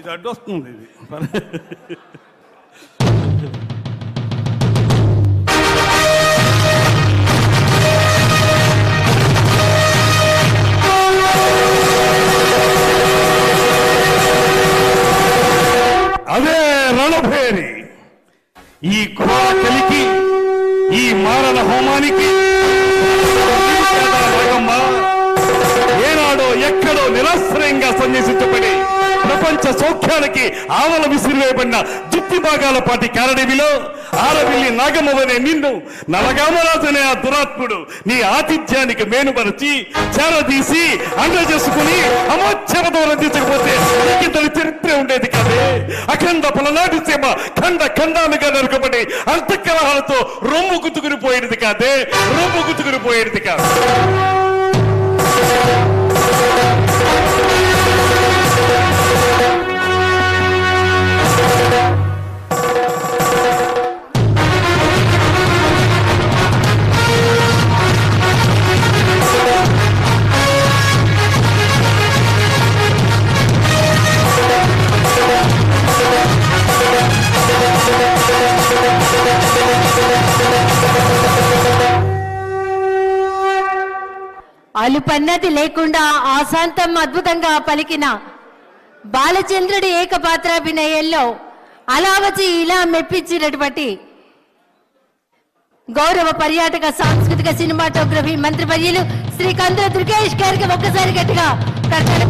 ఇది అడ్డొస్తుంది ఇది. అదే రణభేరి. ఈ ఘోర కలికి ఈ మారణ హోమానికి ప్రపంచ సౌఖ్యానికి ఆవల విసిరివేయబడిన దుప్పి భాగాల పాటి కారడివిలో ఆరవిల్లి నాగమవనే నిన్ను నలగామరాజనే ఆ దురాత్ముడు నీ ఆతిథ్యానికి మేనుపరిచి చేరదీసి అండ చేసుకుని అమోచ్చరతో రందించకపోతే నీకింతటి చరిత్ర ఉండేది కాదే. అఖండ పలనాటి సీమ ఖండ ఖండాలుగా నరకబడి అంతఃకలహాలతో రొమ్ము గుతుకుని పోయేది కాదే. రొమ్ము గుతుకుని పోయేది కాదు. అలుపన్నది లేకుండా ఆశాంతం అద్భుతంగా పలికిన బాలచంద్రుడి ఏకపాత్రాభినయంలో అలా వచ్చి ఇలా మెప్పించినటువంటి గౌరవ పర్యాటక సాంస్కృతిక సినిమాటోగ్రఫీ మంత్రివర్యులు శ్రీ కందుల దుర్గేష్ గారికి ఒక్కసారి గట్టిగా